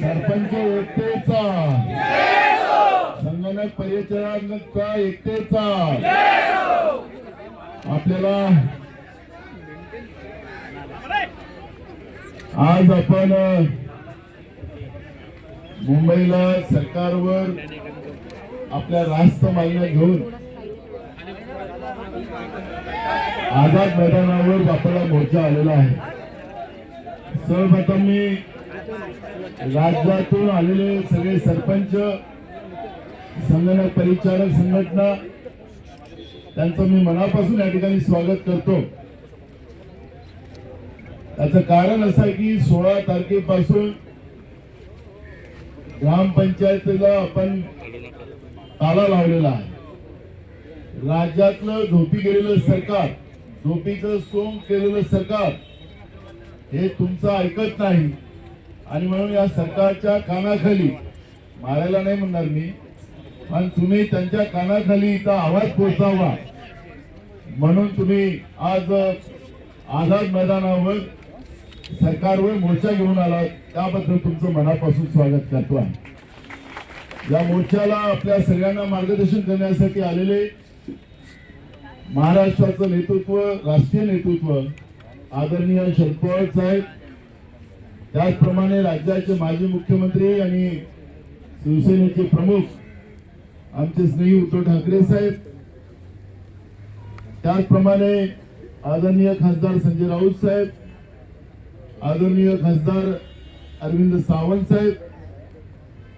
सरपंच एकतेचा. संगणक परिचयाचा एकतेचा. आपल्याला आज आपण मुंबईला सरकारवर आपल्या रास्त मागण्या घेऊन आझाद मैदानावर आपल्याला मोर्चा आलेला आहे. सर्वप्रथम मी राज्यातून आलेले सगळे सरपंच संगणक परिचारक संघटना त्यांचं मी मनापासून या ठिकाणी स्वागत करतो. त्याचं कारण असं आहे की सोळा तारखेपासून ग्रामपंचायतीला आपण ताला लावलेला आहे. राज्यातलं झोपी गेलेलं सरकार झोपीचं सोंग केलेलं सरकार हे तुमचं ऐकत नाही. आणि म्हणून या सरकारच्या कानाखाली मारायला नाही म्हणणार मी पण तुम्ही त्यांच्या कानाखाली इथं आवाज पोहोचावा. म्हणून तुम्ही आज आझाद मैदानावर सरकारवर मोर्चा घेऊन आला त्याबद्दल तुमचं मनापासून स्वागत करतो आहे या मोर्चाला आपल्या सगळ्यांना मार्गदर्शन करण्यासाठी आलेले महाराष्ट्राचं नेतृत्व राष्ट्रीय नेतृत्व आदरणीय शरद पवार साहेब त्याचप्रमाणे राज्याचे माजी मुख्यमंत्री आणि शिवसेनेचे प्रमुख आमचे स्नेही उद्धव ठाकरे साहेब त्याचप्रमाणे आदरणीय खासदार संजय राऊत साहेब आदरणीय खासदार अरविंद सावंत साहेब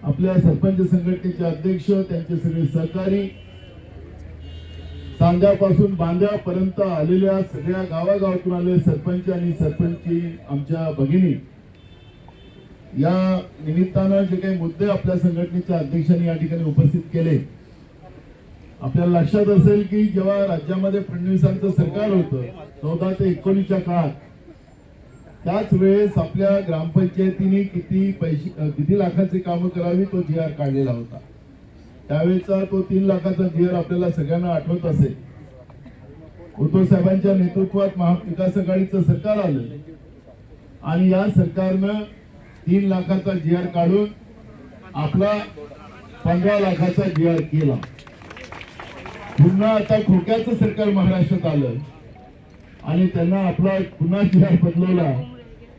आपल्या सरपंच संघटनेचे अध्यक्ष त्यांचे सगळे सहकारी सांध्यापासून बांद्यापर्यंत आलेल्या सगळ्या गावागावातून आले सरपंच आणि सरपंची आमच्या भगिनी. या निमित्तानं जे काही मुद्दे आपल्या संघटनेच्या अध्यक्षांनी या ठिकाणी उपस्थित केले. आपल्याला लक्षात असेल की जेव्हा राज्यामध्ये फडणवीसांचं सरकार होतं चौदा ते एकोणीसच्या काळात त्याच वेळेस आपल्या ग्रामपंचायतीने किती पैसे किती लाखाची कामं करावी तो जी आर काढलेला होता. त्यावेळेचा तो तीन लाखाचा जी आर आपल्याला सगळ्यांना आठवत असेल. उद्धव साहेबांच्या नेतृत्वात महाविकास आघाडीचं सरकार आलं. आणि या सरकारनं तीन लाखाचा जी आर काढून आपला पंधरा लाखाचा जी आर केला. पुन्हा आता खोक्याचं सरकार महाराष्ट्रात आलं. आणि त्यांना आपला पुन्हा जी आर बदलवला.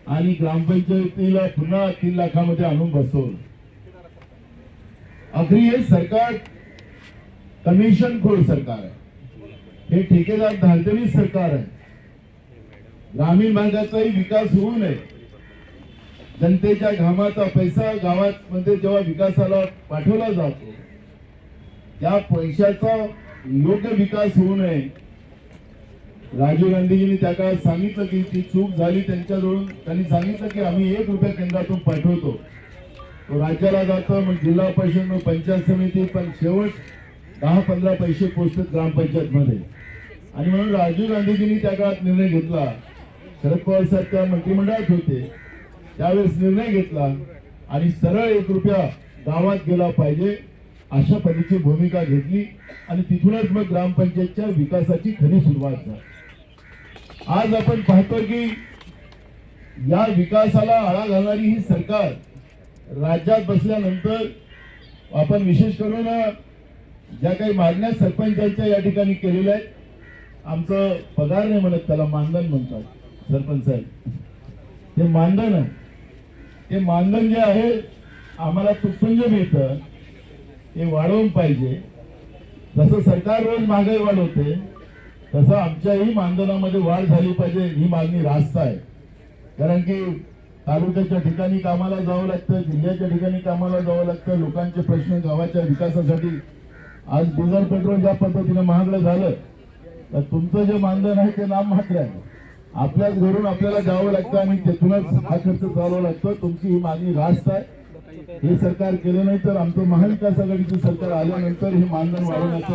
आणि ग्रामपंचायतीला पुन्हा तीन लाखामध्ये आणून बसवलं. अगदी हे सरकार कमिशन खोर सरकार आहे. हे ठेकेदार धारदरी सरकार आहे. ग्रामीण भागाचाही विकास होऊ नये. जनतेच्या घामाचा पैसा गावात मध्ये जेव्हा विकासाला पाठवला जातो त्या पैशाचा योग्य विकास होऊ नये. राजीव गांधीजींनी त्या काळात सांगितलं की ती चूक झाली त्यांच्याजवळून त्यांनी सांगितलं की आम्ही एक रुपया केंद्रातून पाठवतो. राज्याला जातो मग जिल्हा परिषद मग पंचायत समिती पण शेवट दहा पंधरा पैसे पोचतात ग्रामपंचायत मध्ये आणि म्हणून राजीव गांधीजींनी त्या काळात निर्णय घेतला. शरद पवार साहेब त्या मंत्रिमंडळात होते. त्यावेळेस निर्णय घेतला आणि सरळ एक रुपया गावात गेला पाहिजे अशा पद्धतीची भूमिका घेतली आणि तिथूनच मग ग्रामपंचायतच्या विकासाची खरी सुरुवात झाली. आज आपण पाहतो की या विकासाला आळा घालणारी ही सरकार राज्यात बसल्यानंतर आपण विशेष करून ज्या काही मागण्या सरपंचांच्या या ठिकाणी केलेल्या आहेत आमचं पगार नाही म्हणत त्याला मानधन म्हणतात सरपंच साहेब. ते मानधन आहे. ते मानधन जे आहे आम्हाला तुटपुंज मिळतं ते वाढवून पाहिजे. जसं सरकार रोज महागाई वाढवते तसं आमच्याही मानधनामध्ये वाढ झाली पाहिजे ही मागणी रास्त आहे. कारण की तालुक्याच्या ठिकाणी कामाला जावं लागतं जिल्ह्याच्या ठिकाणी कामाला जावं लागतं लोकांचे प्रश्न गावाच्या विकासासाठी. आज डिझेल पेट्रोल ज्या पद्धतीनं महागडं झालं तर तुमचं जे मानधन आहे ते नाम मात्र आहे. आपल्याच घरून आपल्याला जावं लागतं आणि तिथूनच हा खर्च चालवावा लागतो. तुमची ही मागणी रास्त आहे. हे सरकार केलं नाही तर आमचं महाविकास आघाडीचं सरकार आल्यानंतर हे मानधन वाढवण्याचं